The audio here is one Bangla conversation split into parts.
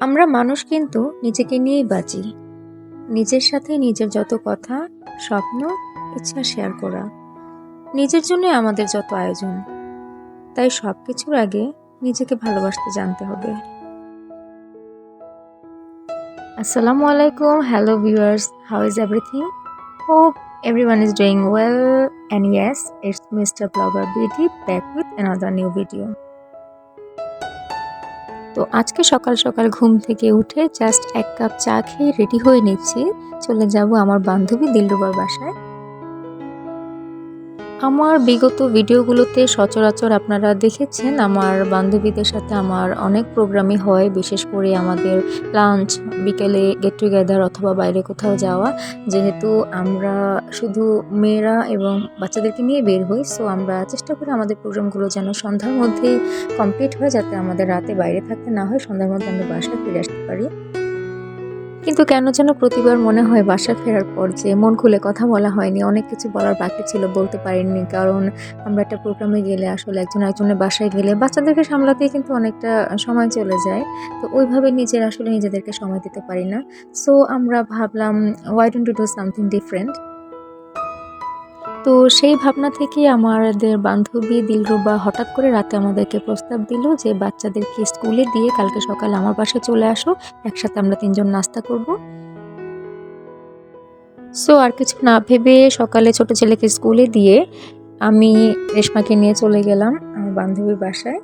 আমরা মানুষ কিন্তু নিজেকে নিয়েই বাঁচি নিজের সাথে নিজের যত কথা, স্বপ্ন, ইচ্ছা শেয়ার করা, নিজের জন্য আমাদের যত আয়োজন। তাই সব কিছুর আগে নিজেকে ভালোবাসতে জানতে হবে। আসসালামু আলাইকুম, hello viewers, how is everything? Hope everyone is doing well, and yes, it's mr blogger beauty back with another new video. তো আজকে সকাল সকাল ঘুম থেকে উঠে জাস্ট এক কাপ চা খেয়ে রেডি হয়ে নিচ্ছি। চলে যাব আমার বান্ধবী দিলরুবার বাসায়। আমার বিগত ভিডিওগুলোতে সচরাচর আপনারা দেখেছেন আমার বান্ধবীদের সাথে আমার অনেক প্রোগ্রামই হয়, বিশেষ করে আমাদের লাঞ্চ, বিকেলে গেট টুগেদার অথবা বাইরে কোথাও যাওয়া। যেহেতু আমরা শুধু মেয়েরা এবং বাচ্চাদেরকে নিয়ে বের হই সো আমরা চেষ্টা করি আমাদের প্রোগ্রামগুলো যেন সন্ধ্যার মধ্যেই কমপ্লিট হয়, যাতে আমাদের রাতে বাইরে থাকতে না হয়, সন্ধ্যার মধ্যে আমরা বাসায় ফিরে আসতে পারি। কিন্তু কেন যেন প্রতিবার মনে হয় বাসা ফেরার পর যে মন খুলে কথা বলা হয়নি, অনেক কিছু বলার বাকি ছিল, বলতে পারিনি। কারণ আমরা একটা প্রোগ্রামে গেলে আসলে একজন একজনের বাসায় গেলে বাচ্চাদেরকে সামলাতেই কিন্তু অনেকটা সময় চলে যায়। তো ওইভাবে নিজের আসলে নিজেদেরকে সময় দিতে পারি না। সো আমরা ভাবলাম why don't do something different তো সেই ভাবনা থেকে আমাদের বান্ধবী দিলরুবা হঠাৎ করে রাতে আমাদেরকে প্রস্তাব দিল যে বাচ্চাদেরকে স্কুলে দিয়ে কালকে সকালে আমার বাসায় চলে আসো, একসাথে আমরা তিনজন নাস্তা করব। সো আর কিছু না ভেবে সকালে ছোট ছেলেকে স্কুলে দিয়ে আমি রেশমাকে নিয়ে চলে গেলাম আমার বান্ধবীর বাসায়।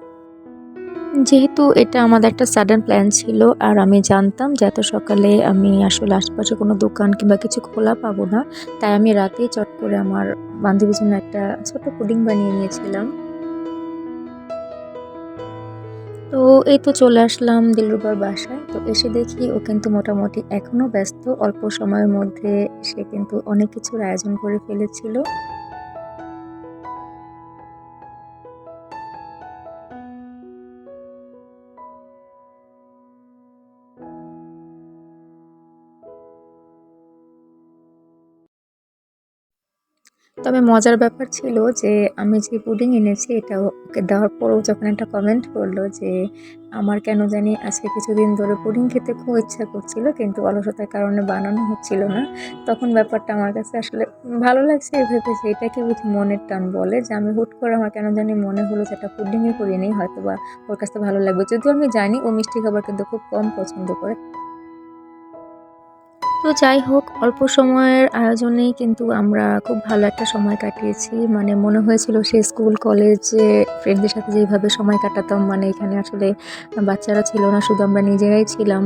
যেহেতু এটা আমাদের একটা সাডেন প্ল্যান ছিল, আর আমি জানতাম যে এত সকালে আমি আসলে আশেপাশে কোনো দোকান কিংবা কিছু খোলা পাবো না, তাই আমি রাতেই চট করে আমার বান্ধবীর জন্য একটা ছোট পুডিং বানিয়ে নিয়েছিলাম। তো এই তো চলে আসলাম দিলরুবার বাসায়, তো এসে দেখি ও কিন্তু মোটামুটি এখনও ব্যস্ত, অল্প সময়ের মধ্যে সে কিন্তু অনেক কিছুর আয়োজন করে ফেলেছিল। তবে মজার ব্যাপার ছিল যে, আমি যে পুডিং এনেছি এটা ওকে দেওয়ার পরেও যখন একটা কমেন্ট করল যে, আমার কেন জানি আজকে কিছুদিন ধরে পুডিং খেতে খুব ইচ্ছা করছিল, কিন্তু অলসতার কারণে বানানো হচ্ছিল না। তখন ব্যাপারটা আমার কাছে আসলে ভালো লাগছে এভাবে যে, এটাকে বুঝি মনের টান বলে যে, আমি হুট করে আমার কেন জানি মনে হলো যে একটা পুডিংয়ে করিয়ে নিই হয়তো বা ওর কাছে ভালো লাগবে। যদিও আমি জানি ও মিষ্টি খাবার কিন্তু খুব কম পছন্দ করে। তো যাই হোক, অল্প সময়ের আয়োজনেই কিন্তু আমরা খুব ভালো একটা সময় কাটিয়েছি। মানে মনে হয়েছিল সে স্কুল, কলেজে ফ্রেন্ডদের সাথে যেভাবে সময় কাটাতাম মানে এখানে আসলে বাচ্চারা ছিল না, শুধু আমরা নিজেরাই ছিলাম।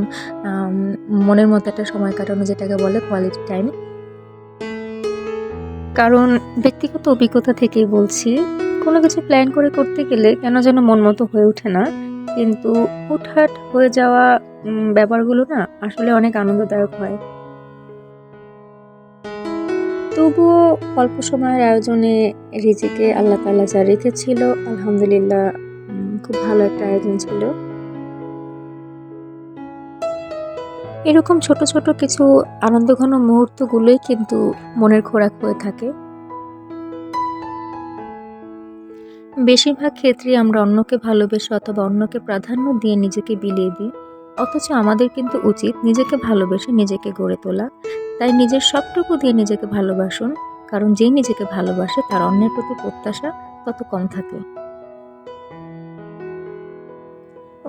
মনের মতো একটা সময় কাটানো, যেটাকে বলে কোয়ালিটি টাইম কারণ ব্যক্তিগত অভিজ্ঞতা থেকেই বলছি, কোনো কিছু প্ল্যান করে করতে গেলে কেন যেন মন মতো হয়ে ওঠে না। কিন্তু হুটহাট হয়ে যাওয়া ব্যাপারগুলো না আসলে অনেক আনন্দদায়ক হয়। তবুও অল্প সময়ের আয়োজনে রিজিকে আল্লাহ তালা যা রেখেছিল, আলহামদুলিল্লাহ খুব ভালো একটা আয়োজন ছিল। এরকম ছোট ছোট কিছু আনন্দঘন মুহূর্তগুলোই কিন্তু মনের খোরাক হয়ে থাকে। বেশিরভাগ ক্ষেত্রে আমরা অন্যকে ভালোবেসে অথবা অন্যকে প্রাধান্য দিয়ে নিজেকে বিলিয়ে দিই। অথচ আমাদের কিন্তু উচিত নিজেকে ভালোবেসে নিজেকে গড়ে তোলা। তাই নিজের সবটুকু দিয়ে নিজেকে ভালোবাসুন, কারণ যে নিজেকে ভালোবাসে তার অন্যের প্রতি প্রত্যাশা তত কম থাকে।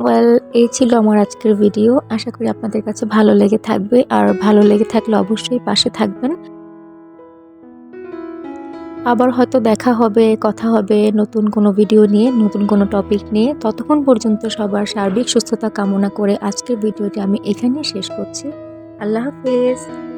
ওয়েল এই ছিল আমার আজকের ভিডিও আশা করি আপনাদের কাছে ভালো লেগে থাকবে। আর ভালো লেগে থাকলে অবশ্যই পাশে থাকবেন। আবার হয়তো দেখা হবে, কথা হবে, নতুন কোনো ভিডিও নিয়ে, নতুন কোনো টপিক নিয়ে। ততক্ষণ পর্যন্ত সবার সার্বিক সুস্থতা কামনা করে আজকের ভিডিওটি আমি এখানেই শেষ করছি। আল্লাহ হাফিজ।